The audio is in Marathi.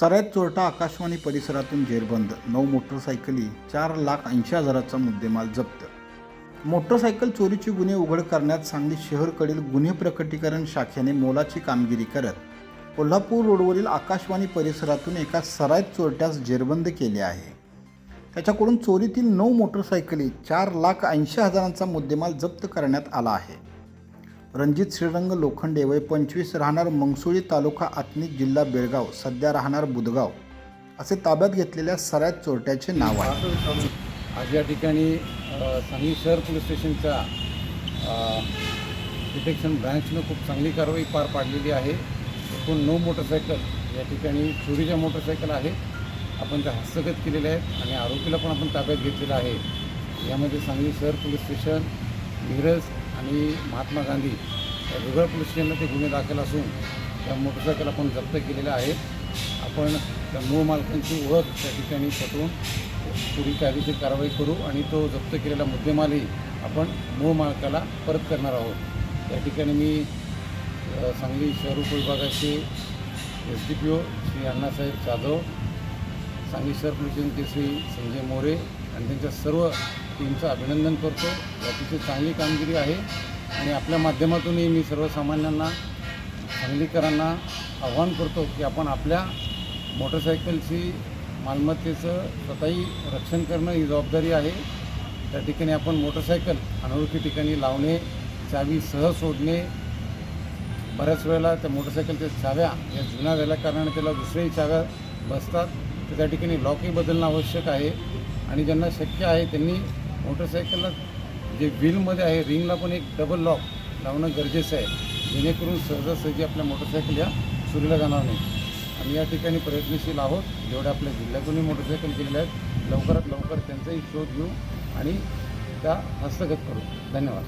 सराईत चोरटा आकाशवाणी परिसरातून जेरबंद. नऊ मोटरसायकली चार लाख ऐंशी हजाराचा मुद्देमाल जप्त. मोटरसायकल चोरीचे गुन्हे उघड करण्यात सांगली शहरकडील गुन्हे प्रकटीकरण शाखेने मोलाची कामगिरी करत कोल्हापूर रोडवरील आकाशवाणी परिसरातून एका सराईत चोरट्यास जेरबंद केले आहे. त्याच्याकडून चोरीतील नऊ मोटरसायकली चार लाख ऐंशी हजारांचा मुद्देमाल जप्त करण्यात आला आहे. रणजित श्रीरंग लोखंडे वय पंचवीस राहणार मंगसुळी तालुका आत्निक जिल्हा बेळगाव सध्या राहणार बुधगाव. असे ताब्यात घेतलेल्या सराईत चोरट्याचे नाव आहे. आज या ठिकाणी सांगली शहर पोलीस स्टेशनच्या डिटेक्शन ब्रँचनं खूप चांगली कारवाई पार पाडलेली आहे. एकूण नऊ मोटरसायकल या ठिकाणी चोरीच्या मोटरसायकल आहेत. आपण त्या हस्तगत केलेल्या आहेत आणि आरोपीला पण आपण ताब्यात घेतलेला आहे. यामध्ये सांगली शहर पोलीस स्टेशन मिरज आणि महात्मा गांधी रुगळ पोलीस स्टेशनला ते गुन्हे दाखल असून त्या मोटरसायकल आपण जप्त केलेल्या आहेत. आपण त्या मूळ मालकांची ओळख त्या ठिकाणी पटवून पुढील कायदेशीर कारवाई करू आणि तो जप्त केलेला मुद्देमालही आपण मूळ मालकाला परत करणार आहोत. या ठिकाणी मी सांगली शहर उपविभागाचे S D P O Shri Annasaheb Jadhav Sangli शहर पोलीस स्टेशनचे श्री संजय मोरे आणि त्यांच्या सर्व टीमचं अभिनंदन करतो. अतिशय चांगली कामगिरी आहे. आणि आपल्या माध्यमातूनही मी सर्वसामान्यांना सांगलीकरांना आव्हान करतो की आपण आपल्या मोटरसायकलची मालमत्तेचं स्वतःही रक्षण करणं ही जबाबदारी आहे. त्या ठिकाणी आपण मोटरसायकल अनोळखी ठिकाणी लावणे चावी सह सोडणे बऱ्याच वेळेला त्या मोटरसायकलच्या चाव्या या जुन्या झाल्या कारणाने त्याला दुसऱ्याही चाव्या बसतात. तर त्या ठिकाणी लॉकही बदलणं आवश्यक आहे. आणि ज्यांना शक्य आहे त्यांनी मोटरसायकलला जे व्हीलमध्ये आहे रिंगला पण एक डबल लॉक लावणं गरजेचं आहे. जेणेकरून सहजासहजी आपल्या मोटरसायकल या सुरीला जाणार नाही. आणि या ठिकाणी प्रयत्नशील आहोत. जेवढ्या आपल्या जिल्ह्यातूनही मोटरसायकल गेलेल्या आहेत लवकरात लवकर त्यांचाही शोध घेऊ आणि त्या हस्तगत करू. धन्यवाद.